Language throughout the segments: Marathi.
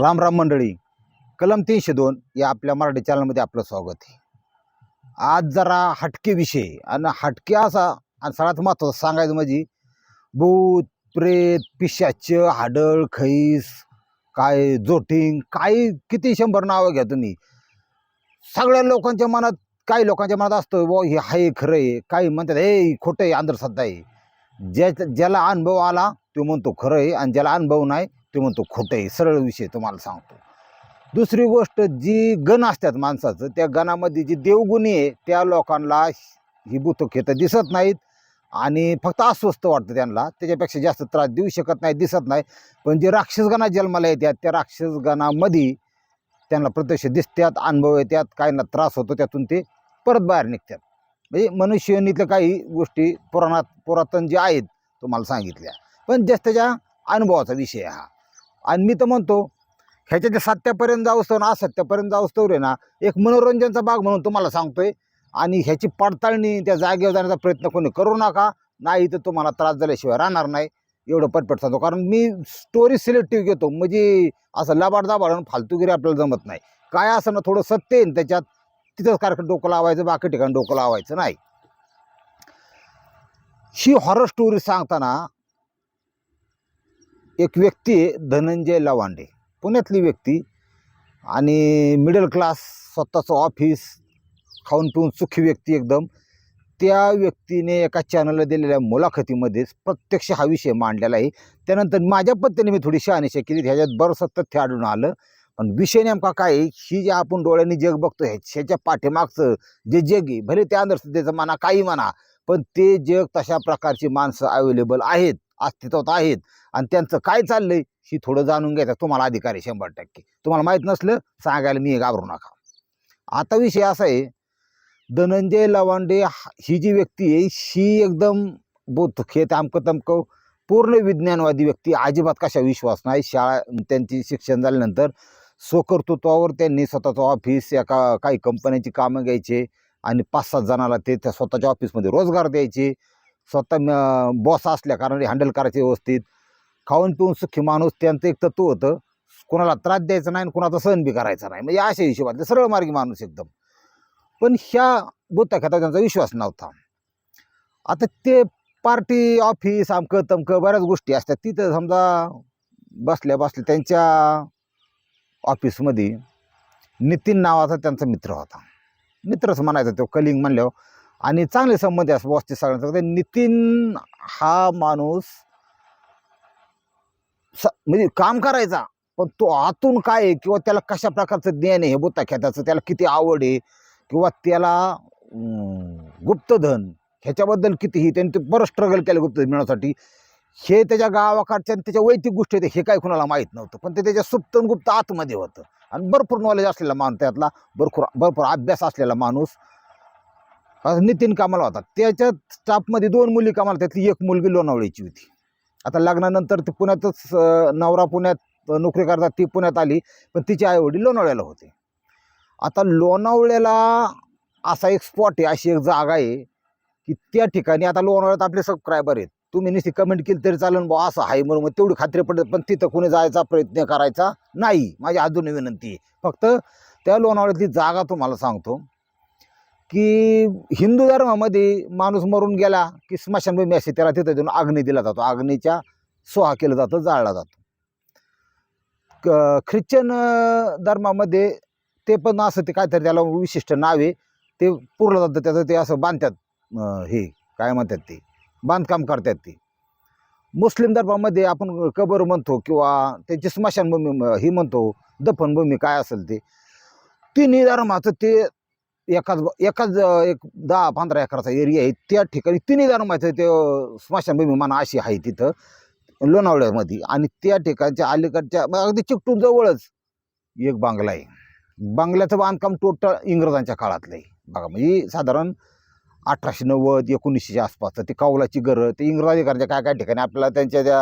राम राम मंडळी कलम तीनशे दोन या आपल्या मराठी चॅनलमध्ये आपलं स्वागत आहे. आज जरा हटके विषय आणि हटके असा आणि सगळ्यात महत्त्वाचं सांगायचं म्हणजे भूत प्रेत पिशाच हाडळ खैस काय जोटिंग काही किती शंभर नावं घ्या तुम्ही. सगळ्या लोकांच्या मनात काही लोकांच्या मनात असतं व हे आहे खरं आहे. काही म्हणतात हे खोटं आहे अंधश्रद्धा आहे. ज्या ज्याला अनुभव आला तो म्हणतो खरं आहे. आणि ज्याला अनुभव नाही ते म्हणतो खोटं आहे सरळ विषय तुम्हाला सांगतो. दुसरी गोष्ट जी गण असतात माणसाचं त्या गणामध्ये जी देवगुणी आहे त्या लोकांना ही बुतखेतं दिसत नाहीत आणि फक्त अस्वस्थ वाटतं त्यांना. त्याच्यापेक्षा जास्त त्रास देऊ शकत नाही दिसत नाही. पण जे राक्षसगणा जन्माला येतात त्या राक्षसगणामध्ये त्यांना प्रत्यक्ष दिसतात अनुभव येतात काहींना त्रास होतो त्यातून ते परत बाहेर निघतात. म्हणजे मनुष्यनीतल्या काही गोष्टी पुराणात पुरातन जे आहेत तुम्हाला सांगितल्या. पण जास्त त्याच्या अनुभवाचा विषय हा. आणि मी तर म्हणतो ह्याच्या त्या सत्यापर्यंत जाऊस्तव ना असत्यापर्यंत जाऊस्तव रे ना एक मनोरंजनचा भाग म्हणून तुम्हाला सांगतोय. आणि ह्याची पडताळणी त्या जागेवर जाण्याचा प्रयत्न कोणी करू नका नाही तर तुम्हाला त्रास झाल्याशिवाय राहणार नाही एवढं पटपट सांगतो. कारण मी स्टोरी सिलेक्टिव्ह घेतो म्हणजे असं लबाड दाबाड आणि फालतूगिरी आपल्याला जमत नाही. काय असं ना थोडं सत्य आहे त्याच्यात तिथंच कारखान डोकं लावायचं बाकी ठिकाणी डोकं लावायचं नाही. ही हॉरर स्टोरी सांगताना एक व्यक्ती आहे धनंजय लवांडे. पुण्यातली व्यक्ती. आणि मिडल क्लास स्वतःचं ऑफिस खाऊन पिऊन सुखी व्यक्ती एकदम. त्या व्यक्तीने एका चॅनलला दिलेल्या मुलाखतीमध्येच प्रत्यक्ष हा विषय मांडलेला आहे. त्यानंतर माझ्या पद्धतीने मी थोडी शहानिशा केली ह्याच्यात बरंचसं तथ्य आढळून आलं. पण विषय नेमका काय आहे? ही जे आपण डोळ्यांनी जग बघतो ह्याच्या पाठीमागचं जे जग आहे भले त्या अंधश्रद्धेचं म्हणा काही म्हणा पण ते जग तशा प्रकारची माणसं अवेलेबल आहेत. अस्तित्वात आहेत. आणि त्यांचं काय चाललंय ही थोडं जाणून घ्यायचं तुम्हाला अधिकार आहे शंभर टक्के. तुम्हाला माहीत नसलं सांगायला मी घाबरू नका. आता विषय असा आहे धनंजय लवांडे हा- ही जी व्यक्ती आहे ही एकदम बोधखेत आमकं तमकं पूर्ण विज्ञानवादी व्यक्ती अजिबात कशा विश्वास नाही. शाळा त्यांची शिक्षण झाल्यानंतर स्वकर्तृत्वावर त्यांनी स्वतःचं ऑफिस या का काही कंपन्यांची कामं घ्यायचे आणि पाच सात जणाला ते त्या स्वतःच्या ऑफिसमध्ये रोजगार द्यायचे. स्वतः बॉस असल्या कारण हँडल करायचे व्यवस्थित. खाऊन पिऊन सुखी माणूस त्यांचं एक तत्व होतं. कोणाला त्रास द्यायचा नाही आणि कुणाचा सहन बी करायचा नाही. म्हणजे अशा हिशोबातले सरळ मार्गी माणूस एकदम. पण ह्या बुत्ताख्याता त्यांचा विश्वास नव्हता. आता ते पार्टी ऑफिस आमकं तमकं बऱ्याच गोष्टी असतात. तिथं समजा बसल्या बसल्या त्यांच्या ऑफिसमध्ये नितीन नावाचा त्यांचा मित्र होता. मित्रच म्हणायचा तो कलिंग म्हणल्यावर आणि चांगले संबंध असं बॉसचे सगळ्यांचा. ते नितीन हा माणूस स म्हणजे काम करायचा पण तो आतून काय आहे किंवा त्याला कशा प्रकारचं ज्ञान आहे हे बुत्ता खेताचं त्याला किती आवड आहे किंवा त्याला गुप्तधन ह्याच्याबद्दल कितीही त्यांनी ते बरं स्ट्रगल केलं गुप्तधन मिळवण्यासाठी. हे त्याच्या गावाकडच्या आणि त्याच्या वैयक्तिक गोष्टी आहेत हे काय कुणाला माहीत नव्हतं. पण ते त्याच्या सुप्त गुप्त आतमध्ये होतं. आणि भरपूर नॉलेज असलेला माणूस त्यातला भरपूर भरपूर अभ्यास असलेला माणूस. नितीन कामाला होता. त्याच्या स्टाफमध्ये दोन मुली कामाला त्यातली एक मुलगी लोणावळीची होती. आता लग्नानंतर ती पुण्यातच नवरा पुण्यात नोकरी करतात ती पुण्यात आली. पण तिचे आईवडील लोणावळ्याला होते. आता लोणावळ्याला असा एक स्पॉट आहे अशी एक जागा आहे की त्या ठिकाणी आता लोणावळ्यात आपले सबस्क्रायबर आहेत. तुम्ही नुसती कमेंट केली तरी चालेल बा असं आहे म्हणून. मग तेवढी खात्री पडत पण तिथं कुणी जायचा प्रयत्न करायचा नाही. माझी अजूनही विनंती आहे. फक्त त्या लोणावळ्यातली जागा तुम्हाला सांगतो. की हिंदू धर्मामध्ये माणूस मरून गेला की स्मशानभूमी असते त्याला तिथं देऊन अग्नी दिला जातो. अग्नीच्या सोहा केलं जातं जाळला जातो. क ख्रिश्चन धर्मामध्ये ते पण असं ते काहीतरी त्याला विशिष्ट नाव आहे. ते पुरलं जातं त्याचं ते असं बांधतात हे काय म्हणतात ते? बांधकाम करतात ते. मुस्लिम धर्मामध्ये आपण कबर म्हणतो किंवा त्यांची स्मशानभूमी ही म्हणतो दफनभूमी काय असेल ते? तिन्ही धर्माचं ते एकाच एकाच एक दहा पंधरा एकराचा एरिया आहे त्या ठिकाणी तिन्ही धर्माचं ते स्मशानभूमी म्हणा अशी आहे तिथं लोणावळ्यामध्ये. आणि त्या ठिकाणच्या अलीकडच्या अगदी चिकटून जवळच एक बांगला आहे. बांगल्याचं बांधकाम टोटल इंग्रजांच्या काळातलं आहे. बघा म्हणजे साधारण अठराशे नव्वद एकोणीसशेच्या आसपासचं ते कौलाची घरं ते इंग्रजाधिकाऱ्यांच्या काय काय ठिकाणी आपल्याला त्यांच्या त्या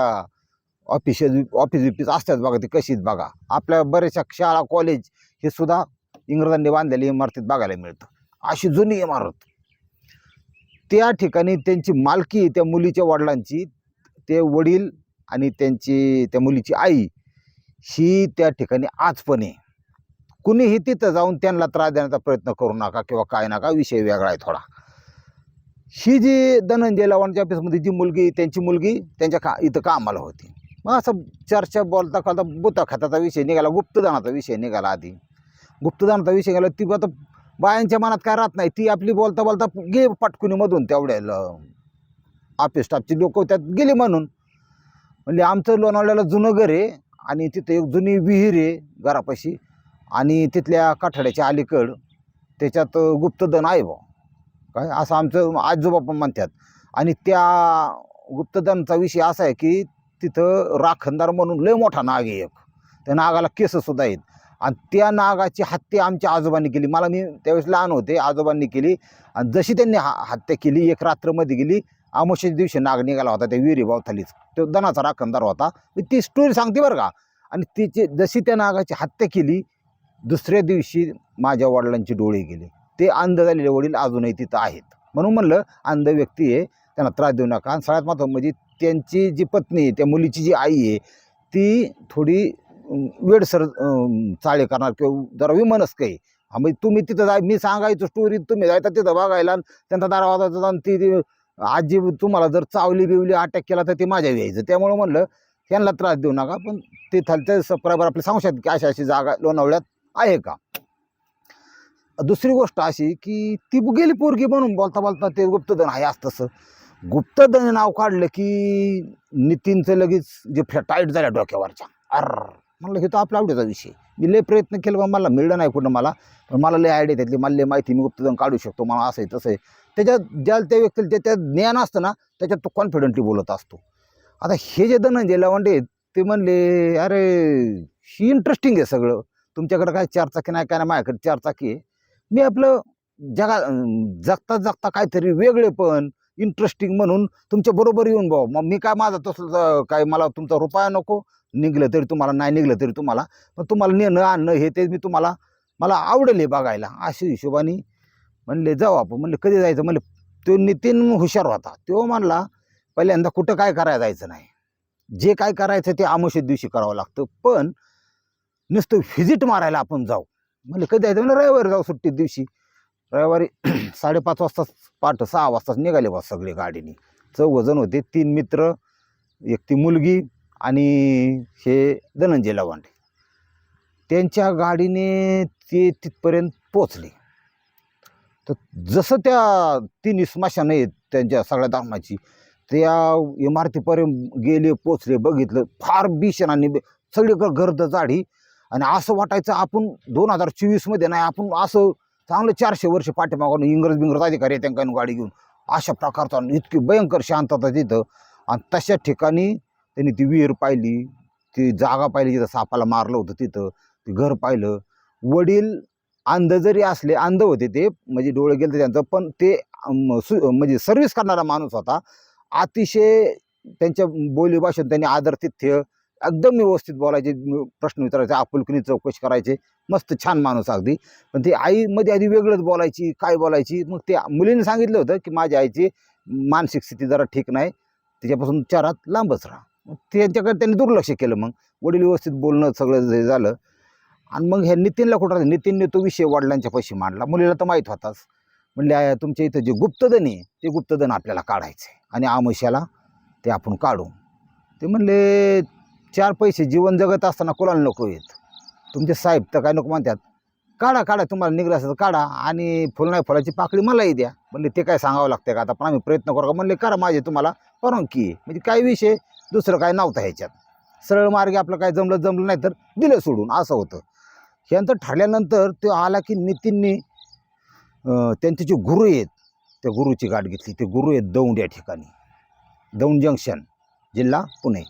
ऑफिस ऑफिस बिफिस असतात बघा ते कशीच बघा. आपल्या बऱ्याचशा शाळा कॉलेज हे सुद्धा इंग्रजांनी बांधलेली इमारतीत बघायला मिळतं. अशी जुनी इमारत. त्या ठिकाणी त्यांची मालकी त्या मुलीच्या वडिलांची ते वडील आणि त्यांची त्या मुलीची आई ही त्या ठिकाणी आज पण आहे कुणीही तिथं जाऊन त्यांना त्रास देण्याचा प्रयत्न करू नका किंवा काय नका विषय वेगळा आहे थोडा. ही जी धनंजय लवांच्या ऑफिसमध्ये जी मुलगी त्यांची मुलगी त्यांच्या का इथं कामाला होती. मग असं चर्चा बोलता करता बुता खाताचा विषय निघाला गुप्तदानाचा विषय निघाला आधी. गुप्तदानाचा विषय गेला ती आता बायांच्या मनात काय राहत नाही ती आपली बोलता बोलता गे पटकुनीमधून तेवढ्या ऑफिस स्टाफची लोक त्यात गेली म्हणून. म्हणजे आमचं लोणावळ्याला जुनं घर आहे आणि तिथं एक जुनी विहीर आहे घरापाशी आणि तिथल्या काठाड्याच्या अलीकड त्याच्यात गुप्तधन आहे बा काय? असं आमचं आजोबा पण म्हणतात. आणि त्या गुप्तधनचा विषय असा आहे की तिथं राखणदार म्हणून लय मोठा नाग आहे एक. त्या नागाला केससुद्धा आहेत. आणि त्या नागाची हत्या आमच्या आजोबांनी केली. मला मी त्यावेळेस लहान होते आजोबांनी केली. आणि जशी त्यांनी हा हत्या केली एक रात्रमध्ये गेली आमोशाच्या दिवशी नाग निघाला होता त्या विहिरी थालीच तो दनाचा राखणदार होता. मी ती स्टोरी सांगते बरं का. आणि तिची जशी त्या नागाची हत्या केली दुसऱ्या दिवशी माझ्या वडिलांचे डोळे गेले. ते अंध झालेले वडील अजूनही तिथं आहेत. म्हणून म्हणलं अंध व्यक्ती आहे त्यांना त्रास देऊ नका. आणि सगळ्यात महत्त्वाचं म्हणजे त्यांची जी पत्नी आहे त्या मुलीची जी आई आहे ती थोडी वेडसर चाळे करणार किंवा जरा विमनस काही. हा म्हणजे तुम्ही तिथं जाय मी सांगायचो स्टोरी तुम्ही जायचा तिथं बघायला त्यांचा दरवाजा आणि ती आजी तुम्हाला जर चावली बिवली अटॅक केला तर ते माझ्या यायचं. त्यामुळं म्हणलं त्यांना त्रास देऊ नका पण ते थालच्या सप्राबर आपले सांगू शकतात की अशी अशी जागा लोणावळ्यात आहे का? दुसरी गोष्ट अशी की ती गेली पोरगी म्हणून बोलता बोलता ते गुप्तधन आहे असं तसं. गुप्तधन नाव काढलं की नितीनचं लगेच जे फ्या टाईट झाल्या डोक्यावरच्या. अर म्हणलं हे तर आपल्या आवडीचा विषय मी लय प्रयत्न केला पण मला मिळलं नाही कुठं मला. पण मला लय आयडिया त्यातली मला लय माहिती मी गुप्तधन काढू शकतो मला असं आहे तसं आहे. त्याच्यात ज्या त्या व्यक्तीला त्याच्यात ज्ञान असतं ना त्याच्यात तो कॉन्फिडंटली बोलत असतो. आता हे जे धनंजय लवंडे ते म्हणले अरे ही इंटरेस्टिंग आहे सगळं. तुमच्याकडं काय चार चाकी नाही काय नाही माझ्याकडे चार चाकी आहे. मी आपलं जगा जगता जगता काहीतरी वेगळे पण इंटरेस्टिंग म्हणून तुमच्या बरोबर येऊन भाऊ. मग मी काय माझं तसं काय मला तुमचा रुपया नको निघलं तरी तुम्हाला नाही निघलं तरी तुम्हाला. पण तुम्हाला नेणं आणणं हे ते मी तुम्हाला मला आवडेल हे बघायला. अशा हिशोबाने म्हणले जाऊ आपण. म्हणले कधी जायचं? म्हणले तो नितीन हुशार होता. तो म्हणला पहिल्यांदा कुठं काय करायला जायचं नाही. जे काय करायचं ते आमोशे दिवशी करावं लागतं. पण नुसतं व्हिजिट मारायला आपण जाऊ. म्हणले कधी जायचं? म्हणजे रविवारी जाऊ सुट्टी दिवशी. रविवारी साडेपाच वाजताच पाठ सहा वाजताच निघाले बा सगळे गाडीने. चौघ जण होते तीन मित्र एक ती मुलगी आणि हे धनंजय लवांडे. त्यांच्या गाडीने ते तिथपर्यंत पोचले तर जसं त्या तिन्ही स्मशान आहेत त्यांच्या सगळ्या धर्माची त्या इमारतीपर्यंत गेले पोचले बघितलं फार भीषण आणि सगळीकडं गर्द झाडी. आणि असं वाटायचं आपण दोन हजार चोवीसमध्ये नाही आपण असं चांगलं चारशे वर्ष पाठीमागून इंग्रज बिंग्रज अधिकारी त्यांना गाडी घेऊन. अशा प्रकारचा इतकी भयंकर शांतता तिथं. आणि तशा ठिकाणी त्यांनी ती विहीर पाहिली ती जागा पाहिली जिथं सापाला मारलं होतं तिथं ते घर पाहिलं. वडील अंध जरी असले अंध होते ते म्हणजे डोळे गेले त्यांचं पण ते सु म्हणजे सर्व्हिस करणारा माणूस होता. अतिशय त्यांच्या बोलीभाषेत त्यांनी आदरतिथ्य एकदम व्यवस्थित बोलायचे प्रश्न विचारायचे आपुलकीने चौकशी करायचे. मस्त छान माणूस अगदी. पण ती आईमध्ये आधी वेगळंच बोलायची काय बोलायची? मग ते मुलीने सांगितलं होतं की माझ्या आईची मानसिक स्थिती जरा ठीक नाही. तिच्यापासून चारात लांबच राहा. त्यांच्याकडे त्यांनी दुर्लक्ष केलं मग. वडील व्यवस्थित बोलणं सगळं जे झालं. आणि मग ह्या नितीनला कुठं राहिलं? नितीनने तो विषय वडिलांच्या पैसे मांडला. मुलीला तर माहीत होताच. म्हणले "आया, तुमच्या इथं जे गुप्तधन आहे ते गुप्तधन आपल्याला काढायचं आहे. आणि आमशाला ते आपण काढू. ते म्हणले चार पैसे जीवन जगत असताना कोणाला नको येत? तुमचे साहेब तर काय नको म्हणतात. काढा काढा तुम्हाला निघलं असेल तर काढा. आणि फुल नाही फुलाची पाकळी मलाही द्या. म्हणले ते काय सांगावं लागतं का आता? पण आम्ही प्रयत्न करू का? म्हणले करा माझे तुम्हाला परवानगी आहे. म्हणजे काय विषय? दुसरं काय नव्हतं ह्याच्यात. सरळ मार्गे आपलं काय जमलं जमलं नाही तर दिलं सोडून असं होतं. ह्यानंतर ठरल्यानंतर ते आला की नितीननी त्यांचे जे गुरु आहेत त्या गुरुची गाठ घेतली. ते गुरु आहेत दौंड या ठिकाणी. दौंड जंक्शन जिल्हा पुणे.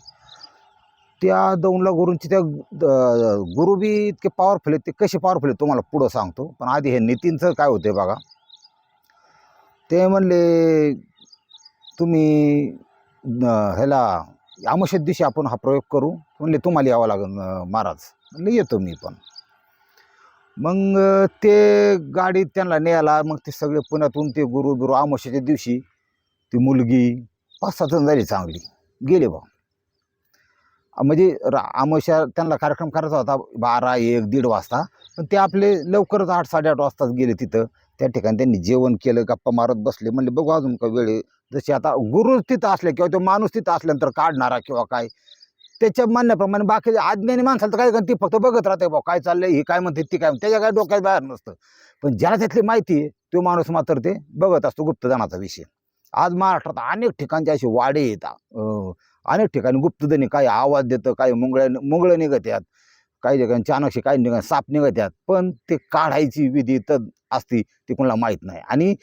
त्या दौंडला गुरूंची त्या द- गुरु बी इतके पॉवरफुल आहेत. ते कसे पॉवरफुल आहेत तुम्हाला पुढं सांगतो. पण आधी हे नितीनचं काय होतं बघा. ते म्हणले तुम्ही ह्याला आमोशात दिवशी आपण हा प्रयोग करू. म्हणले तुम्हाला यावं लागेल महाराज. म्हणले येतो मी पण. मग ते गाडी त्यांना न्यायला मग ते सगळे पुण्यातून ते गुरु बिरू आमोशाच्या दिवशी ती मुलगी पाच सात जण झाली चांगली. गेले बा. म्हणजे रा- आमोशा त्यांना कार्यक्रम करायचा होता बारा एक दीड वाजता. पण ते आपले लवकरच आठ साडेआठ वाजताच गेले तिथं. त्या ठिकाणी त्यांनी जेवण केलं गप्पा मारत बसले. म्हणले बघू अजून का वेळ आहे. जशी आता गुरु तिथं असले किंवा तो माणूस तिथं असल्यानंतर काढणारा किंवा काय? त्याच्या म्हणण्याप्रमाणे बाकी आज्ञाने माणसाला तर काय करत ती फक्त बघत राहते बा काय चाललंय? हे काय म्हणते? ती काय त्याच्या काय डोक्यात बाहेर नसतं. पण ज्याला त्यातली माहिती आहे तो माणूस मात्र ते बघत असतो गुप्तधनाचा विषय. आज महाराष्ट्रात अनेक ठिकाणचे असे वाडे येतात. अनेक ठिकाणी गुप्तधनी काही आवाज देतं काही मुंगळ्या मुंगळं निघत्यात काही ठिकाणी चाणक्षी काही निघत साप निघत्यात पण ते काढायची विधी तर असती ती कोणाला माहीत नाही. आणि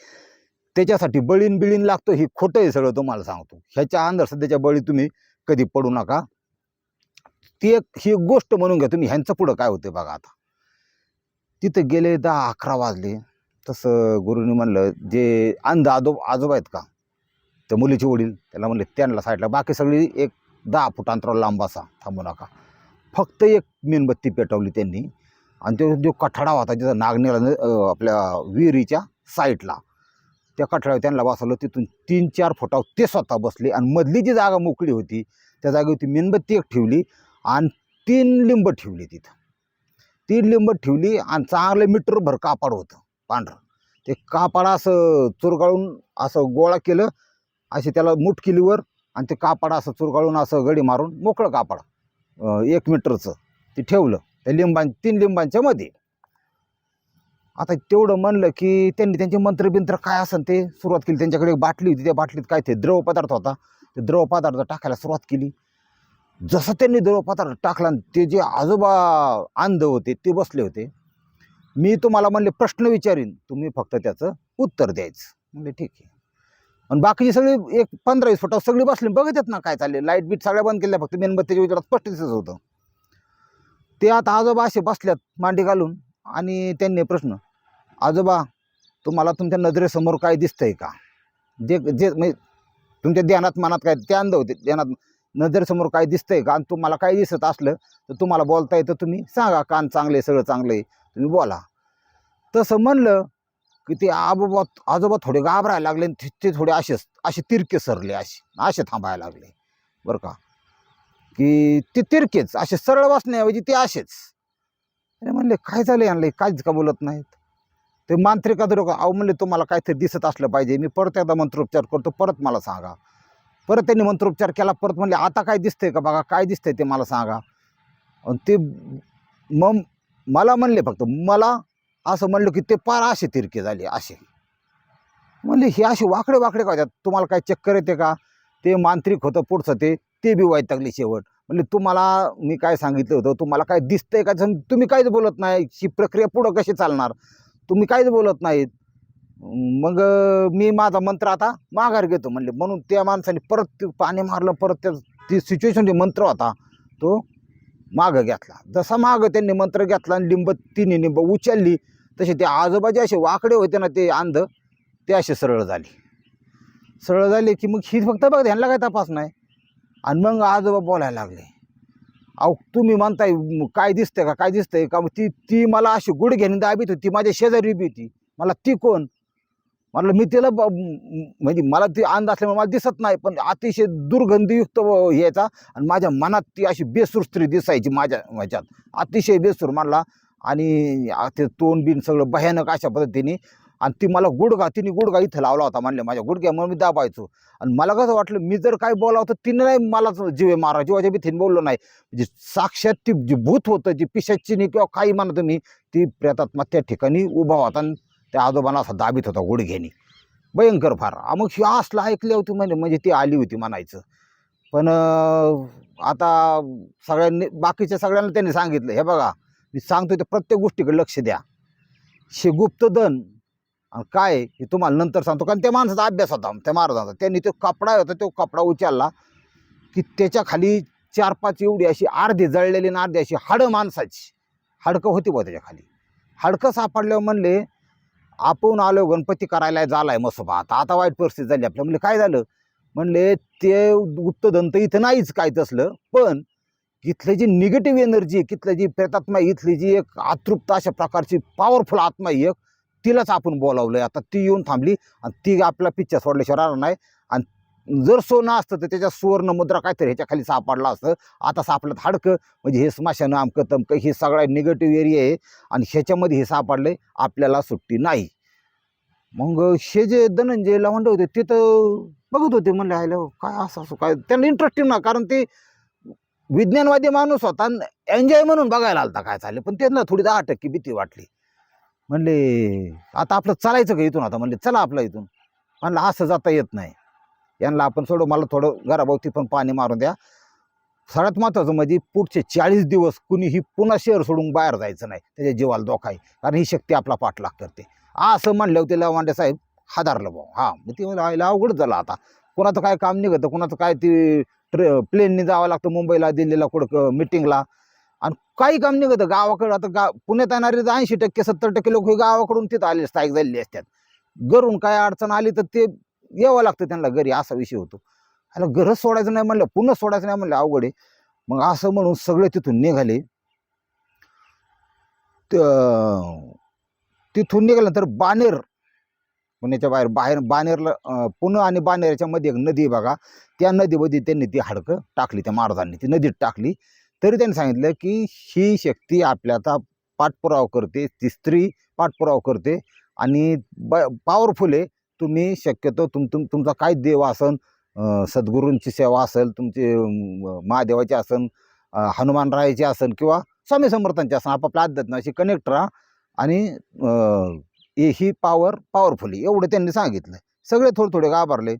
त्याच्यासाठी बळीन बिळीन लागतो ही खोटं आहे सगळं तुम्हाला सांगतो. ह्याच्या अंधश्रद्धेच्या बळी तुम्ही कधी पडू नका. ती एक ही एक गोष्ट म्हणून घ्या तुम्ही ह्यांचं पुढं काय होते बघा आता. तिथं गेले दहा अकरा वाजले. तसं गुरुनी म्हणलं जे अंध आजो आजोबा आहेत का? त्या मुलीचे वडील त्याला म्हणले त्यांना साईडला बाकी सगळी एक दहा फूट अंतरावर लांब असा थांबू नका. फक्त एक मेणबत्ती पेटवली त्यांनी. आणि तो जो कठाडा होता जिथं नागनेला आपल्या विहिरीच्या साईडला त्या कठाड्यावर त्यांना बसवलं. तिथून तीन चार फुटावर ते स्वतः बसले आणि मधली जी जागा मोकळी होती त्या जागेवरती मेणबत्ती एक ठेवली आणि तीन लिंब ठेवली तिथं. तीन लिंब ठेवली आणि चांगलं मीटरभर कापड होतं पांढरं. ते कापड असं चुरगाळून असं गोळा केलं असे त्याला मुठ केलीवर आणि ते कापड असं चुरगाळून असं गडी मारून मोकळं कापड एक मीटरचं ते ठेवलं. त्या लिंबां तीन लिंबांच्या मध्ये आता तेवढं म्हणलं की त्यांनी त्यांचे मंत्रबिंत्र काय असेल ते सुरुवात केली. त्यांच्याकडे एक बाटली होती. त्या बाटलीत काय ते द्रव पदार्थ होता. ते द्रव पदार्थ टाकायला सुरुवात केली. जसं त्यांनी द्रव पदार्थ टाकला आणि ते जे आजोबा अंध होते ते बसले होते मी तुम्हाला म्हणले प्रश्न विचारीन. तुम्ही फक्त त्याचं उत्तर द्यायचं. म्हणले ठीक आहे. आणि बाकीची सगळी एक पंधरा वीस फुटावर सगळी बसली. बघत आहेत ना काय चालले लाइट बीट सगळ्या बंद केल्या. फक्त मेणबत्तीच्या विचारात स्पष्ट दिसत होतं. ते आता आजोबा असे बसल्यात मांडी घालून आणि त्यांनी प्रश्न आजोबा तुम्हाला तुमच्या नजरेसमोर काय दिसतंय का? जे जे म्हणजे तुमच्या ध्यानात मनात काय ते अंध होते ध्यानात नजरेसमोर काय दिसतंय का? आणि तुम्हाला काय दिसत असलं तर तुम्हाला बोलता येतं तुम्ही सांगा कान चांगले सगळं चांगलं आहे तुम्ही बोला. तसं म्हणलं की ते आजोबा आजोबा थोडे घाबरायला लागले आणि ते- ते थोडे असेच असे तिरके सरले असे असे थांबायला लागले बरं का? की ते तिरकेच असे सरळ वाचण्याऐवजी ते असेच. अरे म्हणले काय झालं यांना काहीच का बोलत नाहीत? ते मांत्रिका तर अहो म्हणले तुम्हाला काहीतरी दिसत असलं पाहिजे. मी परत एकदा मंत्रोपचार करतो परत मला सांगा. परत त्यांनी मंत्रोपचार केला परत म्हणले आता काय दिसतंय का बघा? काय दिसतंय ते मला सांगा. आणि ते मग मला म्हणले फक्त मला असं म्हणलं की ते पार असे तिरके झाले असे. म्हणले हे असे वाकडे वाकडे का होत्यात तुम्हाला काय चक्कर येते का? ते मांत्रिक होतं पुढचं ते ते बी वैतागले शेवट. म्हणले तुम्हाला मी काय सांगितलं होतं तुम्हाला काय दिसतंय का? सम- तुम्ही काहीच बोलत नाही ही प्रक्रिया पुढं कशी चालणार? तुम्ही काहीच बोलत नाहीत. मग मी माझा मंत्र आता माघार घेतो. म्हणले म्हणून त्या माणसाने परत पाणी मारलं परत त्या ती सिच्युएशन जे मंत्र होता तो मागं घेतला. जसा मागं त्यांनी मंत्र घेतला आणि लिंब तिने लिंब उचलली तसे ते आजोबाजे असे वाकडे होते ना ते अंध ते असे सरळ झाले. सरळ झाले की मग ही फक्त बघ ह्यांना काय तपास नाही. आणि मग आजोबा बोलायला लागले. अहो तुम्ही म्हणताय काय दिसतंय का काय दिसतंय का? मग ती ती मला अशी गुड गुडघ्याने दाबीत होती माझ्या शेजारी उभी होती. मला ती कोण? म्हटलं मी तिला ब- म्हणजे मला ती अंध असल्यामुळे मला दिसत नाही पण अतिशय दुर्गंधीयुक्त यायचा. आणि माझ्या मनात ती अशी बेसूर स्त्री दिसायची माझ्या ह्याच्यात. अतिशय बेसूर म्हणला. आणि ते तोंड बिन सगळं भयानक अशा पद्धतीने आणि ती मला गुडगा तिने गुडगा इथं लावला होता म्हणले माझ्या गुडघ्यामुळे मी दाबायचो. आणि मला कसं वाटलं मी जर काय बोलावं तर तिने नाही मला जीवे मारा जीवाच्या भीतीने बोललो नाही. म्हणजे साक्षात ती जी भूत होतं जी पिशाचिनी किंवा काही म्हणा तुम्ही ती प्रेतात्मा त्या ठिकाणी उभा होता आणि त्या आजोबांना असा दाबीत होता गुडघ्यानी. भयंकर फार. मग ही असला ऐकली होती म्हणजे म्हणजे ती आली होती म्हणायचं. पण आता सगळ्यांनी बाकीच्या सगळ्यांना त्यांनी सांगितलं हे बघा मी सांगतो ते प्रत्येक गोष्टीकडे लक्ष द्या. शे गुप्तधन आणि काय हे तुम्हाला नंतर सांगतो. कारण त्या माणसाचा अभ्यास होता त्या महाराजांचा. त्यांनी तो कपडा होता तो कपडा उचलला की त्याच्याखाली चार पाच एवढी अशी अर्धी जळलेली आणि अर्धी अशी हाडं माणसाची. हाडकं होती बा त्याच्याखाली. हाडकं सापडल्यावर म्हणले आपण आलो गणपती करायला झालाय मसोबा. आता आता वाईट परिस्थिती झाली आपल्या. म्हणले काय झालं? म्हणले ते गुप्तधन इथं नाहीच काय तसलं. पण इथली जी निगेटिव्ह एनर्जी इथली जी प्रेतात्मा इथली जी एक अतृप्त अशा प्रकारची पॉवरफुल आत्मा एक तिलाच आपण बोलावलंय. आता ती येऊन थांबली आणि ती आपला पिच्चर सोडल्याशिवाय राहणार नाही. आणि जर सोनं असतं तर त्याच्या सुवर्ण मुद्रा काहीतरी ह्याच्या खाली सापडला असतं. आता सापडलं हाडकं. म्हणजे हे स्माशानं अमकं तमकं हे सगळा निगेटिव्ह एरिया आहे. आणि ह्याच्यामध्ये हे सापडले आपल्याला सुट्टी नाही. मग हे जे धनंजय लवंड होते ते तर बघत होते. म्हणले आयला काय असं असं काय? त्यांना इंटरेस्टिंग ना कारण ते विज्ञानवादी माणूस होता. एन्जॉय म्हणून बघायला आलता काय चालले पण त्यांना थोडी दहा टक्के भीती वाटली. म्हणले आता आपलं चालायचं का इथून? आता म्हणले चला आपलं इथून. म्हणलं असं जाता येत नाही. यांना आपण सोडू मला थोडं घराभोवती पण पाणी मारून द्या. सगळ्यात महत्त्वाचं म्हणजे पुढचे चाळीस दिवस कुणीही पुन्हा शहर सोडून बाहेर जायचं नाही. त्याच्या जीवाला धोका आहे. कारण ही शक्ती आपला पाठलाग करते. असं म्हणलं होते लवांडे साहेब. हादारलं भाऊ. हां मग ते म्हणलं अवघड झालं आता. कुणाचं काय काम निघतं? कुणाचं काय ते ट्रे प्लेनने जावं लागतं मुंबईला दिल्लीला कुठं मिटिंगला आणि काही काम निघतं. गावाकडं आता गा पुण्यात येणारे ऐंशी टक्के सत्तर टक्के लोक हे गावाकडून तिथं आले स्थायिक झालेले असतात. घरून काय अडचण आली तर ते यावं लागतं त्यांना घरी असा विषय होतो. आणि घरच सोडायचं नाही म्हणलं पुन्हा सोडायचं नाही म्हणलं अवघड आहे. मग असं म्हणून सगळे तिथून निघाले. त- तिथून निघाल्यानंतर बानेर पुण्याच्या बाहेर बाहेर बानेरला पुणे आणि बानेरच्या मध्ये एक नदी आहे बघा. त्या नदीमध्ये त्यांनी ती हाडकं टाकली त्या महाराजांनी ती नदीत टाकली. तरी त्यांनी सांगितलं की ही शक्ती आपल्याचा पाठपुरावा करते ती स्त्री पाठपुरावा करते आणि ब पॉवरफुल आहे. तुम्ही शक्यतो तुम तुम तुमचा काय देव असन सद्गुरूंची सेवा असेल तुमचे महादेवाचे महादेवाची असन अं, हनुमानरायाची असन किंवा स्वामी समर्थांची असन आपापल्या अध्यात्माशी कनेक्ट राहा आणि अं, पावर ही पॉवर एवढं त्यांनी सांगितलं. सगळे थोडे थोडे घाबरले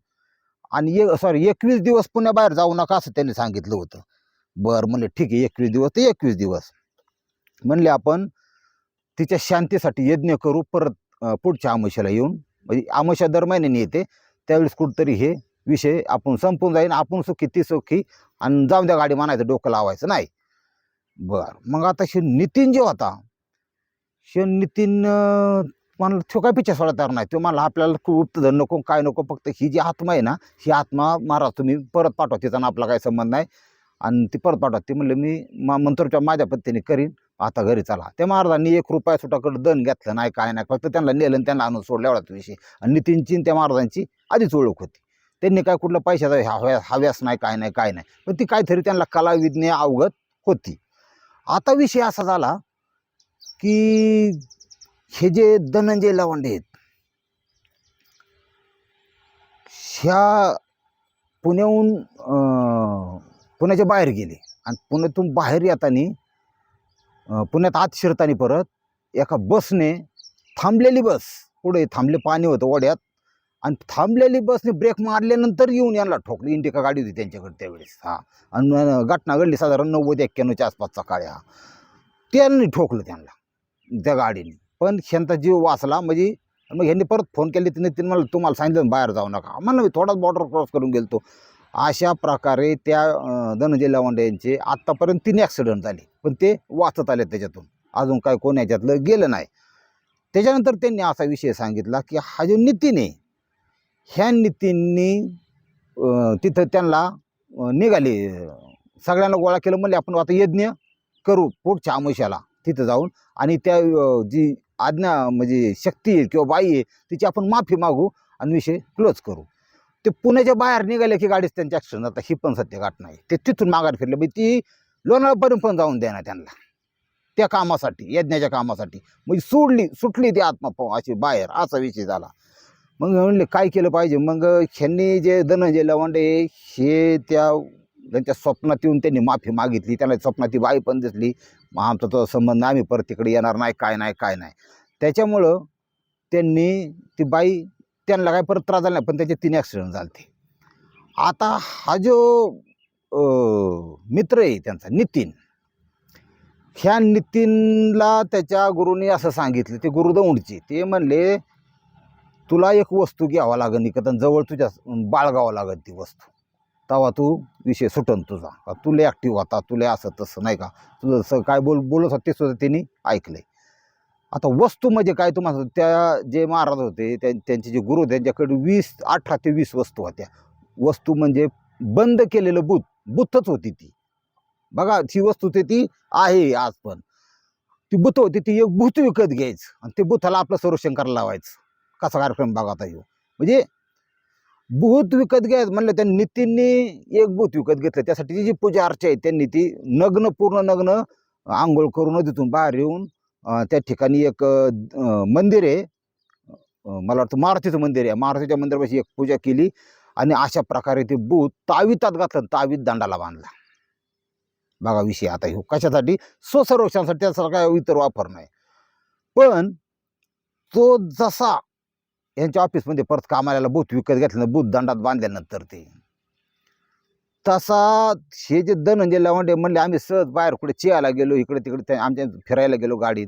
आणि एक सॉरी एकवीस दिवस पुण्याबाहेर जाऊ नका असं त्यांनी सांगितलं होतं. बरं म्हणले ठीक आहे एकवीस दिवस ते एकवीस दिवस. म्हणले आपण तिच्या शांतीसाठी यज्ञ करू परत पुढच्या आमशाला येऊन. म्हणजे आमशा दर महिन्याने येते. त्यावेळेस कुठंतरी हे विषय आपण संपून जाईन. आपण सुखी ती सुखी आणि जाऊन द्या गाडी मानायचं डोकं लावायचं. नाही. बर मग आता शे नितीन जो होता शे नितीन मला तो काय पिच्छा सोडा तयार नाही. तो मला आपल्याला खूप धन नको काय नको फक्त ही जी आत्मा आहे ना ही आत्मा महाराज तुम्ही परत पाठवा तिचा आपला काही संबंध नाही. आणि ती परत पाठवा ते म्हणलं मी मा मंत्रच्या माझ्या पद्धतीने करीन आता घरी चला. त्या महाराजांनी एक रुपया सुटाकडं दण घेतलं नाही काय नाही फक्त त्यांना नेलं आणि त्यांना आणून सोडल्या एवढाच विषय. आणि नितीनची त्या महाराजांची आधीच ओळख होती. त्यांनी काय कुठलं पैशाचा हव्या हव्यास नाही काय नाही काय नाही. पण ती काहीतरी त्यांना कलाविज्ञ अवगत होती. आता विषय असा झाला की हे जे धनंजय लवांडे आहेत ह्या पुण्याहून पुण्याच्या बाहेर गेले. आणि पुण्यातून बाहेर येताना पुण्यात आत शिरताना परत एका बसने थांबलेली बस. पुढे थांबले पाणी होतं ओढ्यात. आणि थांबलेली बसने ब्रेक मारल्यानंतर येऊन यांना ठोकली. इंडिका गाडी होती त्यांच्याकडे त्यावेळेस. हा. आणि घटना घडली साधारण नव्वद एक्क्याण्णवच्या आसपासचा काळ हा त्यांनी ठोकलं त्यांना त्या गाडीने. पण ह्यांचा जीव वाचला. म्हणजे मग ह्यांनी परत फोन केले. तिने तिने मला तुम्हाला सांगितलं बाहेर जाऊ नका. मला मी थोडाच बॉर्डर क्रॉस करून गेलो अशा प्रकारे त्या धनंजय लवांडे यांचे आत्तापर्यंत तीन ॲक्सिडेंट झाले. पण ते वाचत आले त्याच्यातून. अजून काय कोण याच्यातलं गेलं नाही. त्याच्यानंतर त्यांनी असा विषय सांगितला की हा जो नितीन आहे ह्या नितीननी तिथं त्यांना निघाले. सगळ्यांना गोळा केलं म्हणले आपण आता यज्ञ करू पुढच्या आमुष्याला तिथं जाऊन. आणि त्या जी आज्ञा म्हणजे शक्ती आहे किंवा बाई आहे तिची आपण माफी मागू आणि विषय क्लोज करू. ते पुण्याच्या बाहेर निघाले की गाडीच त्यांच्या ॲक्सिडेंट जातात ही पण सत्य घटना आहे. ते तिथून माघार फिरले. मग ती लोणावळापर्यंत पण जाऊन देणार त्यांना. त्या कामासाठी यज्ञाच्या कामासाठी. मग सोडली सुटली ती आत्मा प- अशी बाहेर असा विषय झाला. मग म्हणले काय केलं पाहिजे? मग ह्यांनी जे धनंजय लवंडे हे त्या त्यांच्या स्वप्नात येऊन त्यांनी माफी मागितली. त्यांना स्वप्नात ती बाई पण दिसली. मग आमचा तो संबंध नाही, आम्ही परत तिकडे येणार नाही काय नाही काय नाही. त्याच्यामुळं त्यांनी ती बाई त्यांना काय परत त्रास झाला नाही पण त्याचे तीन ॲक्सिडेंट झाले ते आता हा जो मित्र आहे त्यांचा नितीन ह्या नितीनला त्याच्या गुरुनी असं सांगितलं ते गुरुदौंडचे ते म्हणले तुला एक वस्तू घ्यावा लागेल निकतन जवळ तुझ्या बाळगावं लागेल ती वस्तू. तेव्हा तू विषय सुटन तुझा. तुला ॲक्टिव्ह होता तुला असं तसं नाही का? तुझं काय बोल बोलत होते सुद्धा त्यांनी ऐकलंय. आता वस्तू म्हणजे काय तुम्हाला त्या जे महाराज होते त्या त्यांचे जे गुरु होते त्यांच्याकडे वीस अठरा ते वीस वस्तू होत्या. वस्तू म्हणजे बंद केलेलं बुत बुथच होती ती. बघा ती वस्तू ते ती आहे आज पण. ती बुत होती ती एक भूत विकत घ्यायचं आणि ते बुथाला आपलं संरक्षण करायला लावायचं. कसा कार्यक्रम बघा आता येऊ म्हणजे भूत विकत घ्यायचं म्हणलं त्या नितींनी एक भूत विकत घेतलं. त्यासाठी जी पूजा अर्चा आहे त्यांनी ती नग्न पूर्ण नग्न आंघोळ करून तिथून बाहेर येऊन त्या ठिकाणी एक मंदिर आहे. मला वाटतं मारुतीचं मंदिर आहे. मारुतीच्या मंदिरापाशी एक पूजा केली आणि अशा प्रकारे ते भूत तावितात घातलं तावीत दांडाला बांधला. बघा विषय आता हो कशासाठी? स्वसंरक्षणासाठी त्याचा काय इतर वापर नाही. पण तो जसा यांच्या ऑफिसमध्ये परत कामाला बूत विकत घेतलं बूथ दंडात बांधल्यानंतर ते. तसा हे जे धनंजय लवंडे म्हणले आम्ही सहज बाहेर कुठे चियाला गेलो इकडे तिकडे त्या आमच्या फिरायला गेलो गाडीत.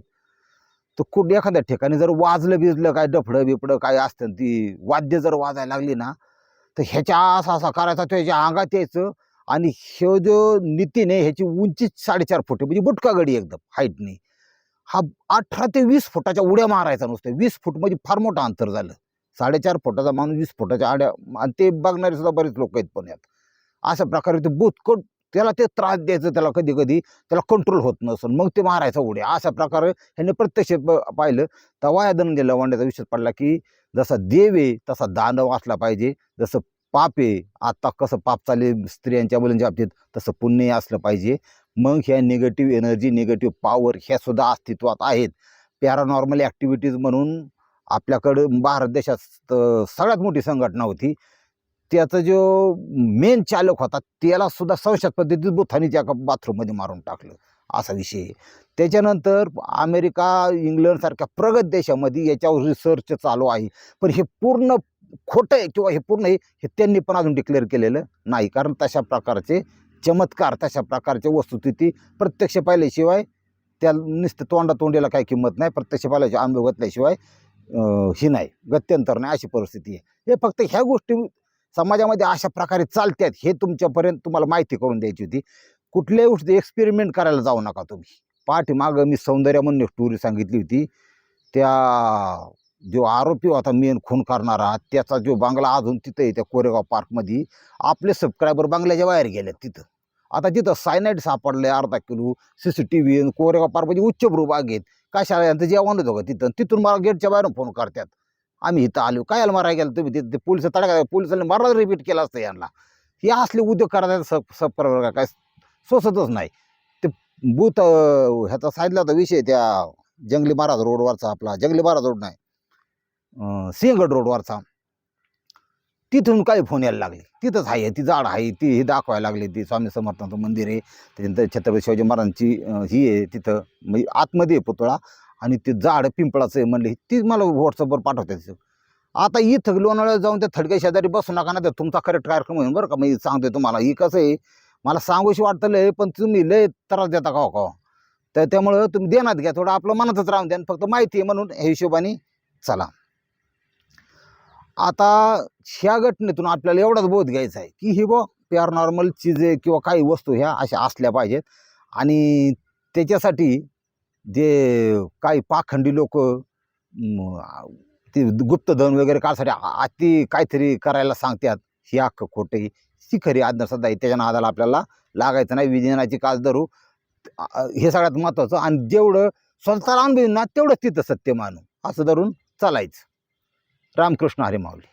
तर कुठे एखाद्या ठिकाणी जर वाजलं बिजलं काय डफडं बिपडं काय असतं ती वाद्य जर वाजायला लागली ना तर ह्याच्या असा असा करायचा त्याच्या अंगात यायचं आणि हे जो नितीन आहे ह्याची उंची साडेचार फूट आहे म्हणजे बुटका गडी एकदम हाईटने हा अठरा ते वीस फुटाच्या उड्या मारायचा नुसतं वीस फूट म्हणजे फार मोठं अंतर झालं. साडेचार फुटाचा माणूस वीस फुटाच्या आड्या आणि ते बघणारे सुद्धा बरेच लोक आहेत पण यात. अशा प्रकारे ते बुतकट त्याला ते त्रास द्यायचं त्याला कधी कधी त्याला कंट्रोल होत नसून मग ते मारायचं उड्या अशा प्रकारे ह्याने प्रत्यक्ष पाहिलं. तर या धनंजय लवांड्याचा विषय पडला की जसा देव आहे तसा दानव असला पाहिजे. जसं पाप आहे आत्ता कसं पाप चालले स्त्रियांच्या मुलांच्या बाबतीत तसं पुण्य असलं पाहिजे. मग ह्या निगेटिव्ह एनर्जी निगेटिव्ह पॉवर ह्या सुद्धा अस्तित्वात आहेत. पॅरानॉर्मल ॲक्टिव्हिटीज म्हणून आपल्याकडं भारत देशात सगळ्यात मोठी संघटना होती. त्याचा जो मेन चालक होता त्याला सुद्धा संशत पद्धतीत बुथानीच्या एका बाथरूममध्ये मारून टाकलं. असा विषय आहे. त्याच्यानंतर अमेरिका इंग्लंडसारख्या प्रगत देशामध्ये याच्यावर रिसर्च चालू आहे. पण हे पूर्ण खोटं आहे किंवा हे पूर्ण आहे हे त्यांनी पण अजून डिक्लेअर केलेलं नाही. कारण तशा प्रकारचे चमत्कार तशा प्रकारच्या वस्तुस्थिती प्रत्यक्ष पाहिल्याशिवाय त्या नुसतं तोंडा तोंडीला काही किंमत नाही. प्रत्यक्ष पाहिल्याशिवाय अनुभव घेतल्याशिवाय ही नाही. गत्यंतर नाही. अशी परिस्थिती आहे. हे फक्त ह्या गोष्टी समाजामध्ये अशा प्रकारे चालतात हे तुमच्यापर्यंत तुम्हाला माहिती करून द्यायची होती. कुठल्याही गोष्टी एक्सपेरिमेंट करायला जाऊ नका तुम्ही. पाठीमागं मी सौंदर्य म्हणून एक स्टोरी सांगितली होती. त्या जो आरोपी होता मेन खून करणारा त्याचा जो बंगला अजून तिथं आहे त्या कोरेगाव पार्कमध्ये आपले सबस्क्रायबर बंगल्याच्या बाहेर गेले तिथं. आता तिथं सायनाईट सापडले अर्धा kilo C C T V Koregaon पार्कमध्ये उच्चभ्रू बाग आहेत. कशाला यांचं जेवण होतं का तिथं? तिथून मला गेटच्या बाहेरून फोन करतात. आम्ही इथं आलो. काय मारायला गेलं? तुम्ही तिथे पोलीस तडका पोलिसांनी मारायला रिपीट केला असतं यांना. हे असले उद्योग करायचा स सप्रवर्ग प्रकार काय सोसतच नाही. ते बूथ ह्याचा सांगितला होता विषय त्या जंगली महाराज रोडवरचा आपला. जंगली महाराज रोड नाही. सिंहगड रोडवरचा. तिथून काही फोन यायला लागले. तिथंच आहे. ती झाड आहे. ती हे दाखवायला लागली. ती स्वामी समर्थांचं मंदिर आहे. त्याच्यानंतर छत्रपती शिवाजी महाराजांची ही आहे तिथं. म्हणजे आतमध्ये पुतळा. आणि ते झाड पिंपळाचं आहे म्हणले ती मला व्हॉट्सअपवर पाठवते आता इथं लोणावळ्यात जाऊन त्या थडक्या शेजारी बसू नका ना तर तुमचा करेक्ट कार्यक्रम होईल बरं का. मी सांगतोय तुम्हाला ही कसं आहे मला सांगूशी वाटतं लय पण तुम्ही लय त्रास देता का हो का हो? तर त्यामुळं तुम्ही देणार घ्या थोडं आपलं मनातच राहून द्या फक्त माहिती आहे म्हणून ह्या हिशोबाने चला. आता ह्या घटनेतून आपल्याला एवढाच बोध घ्यायचा आहे की ही बुवा प्यार नॉर्मल चीज किंवा काही वस्तू ह्या अशा असल्या पाहिजेत आणि त्याच्यासाठी जे काही पाखंडी लोक ते गुप्तधन वगैरे काढसाठी अति काहीतरी करायला सांगतात ही अख्खं खोटं ही ती खरी आज्ञासद्धा आहे त्याच्या नादाला आपल्याला लागायचं नाही विज्ञानाची कास धरू. हे सगळ्यात महत्त्वाचं आणि जेवढं स्वतःला अनुभव ना तेवढं तिथं सत्य मानू असं धरून चालायचं. रामकृष्ण हरे माऊली.